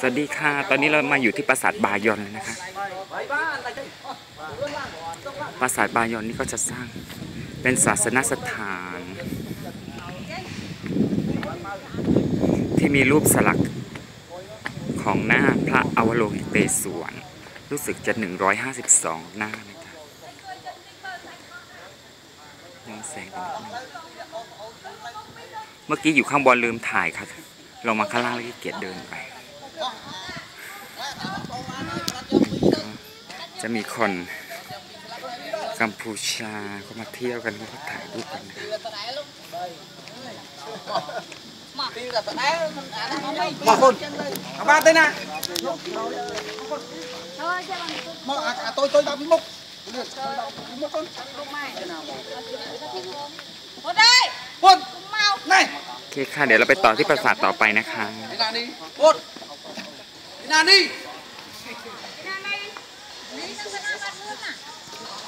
สวัสดีค่ะ ตอนนี้เรามาอยู่ที่ปราสาทบายอนแล้วนะคะ ปราสาทบายอนนี่ก็จะสร้างเป็นศาสนสถาน ที่มีรูปสลักของหน้าพระอวโลหิเตศวรรู้สึกจะ 152 หน้านะคะยังแสงดีเมื่อกี้อยู่ข้างบนลืมถ่ายค่ะลงมาข้างล่างแล้วเกียจเดินไป จะมีคนกัมพูชาเขามาเที่ยวกันเขาถ่ายรูปกันนะมาคนเอาบ้านเต้นะมาอาตัวตัวแบบมุกมุกคนคนได้คนนี่โอเคค่ะเดี๋ยวเราไปต่อที่ปราสาทต่อไปนะคะนานี่คนนานี่ どうなん?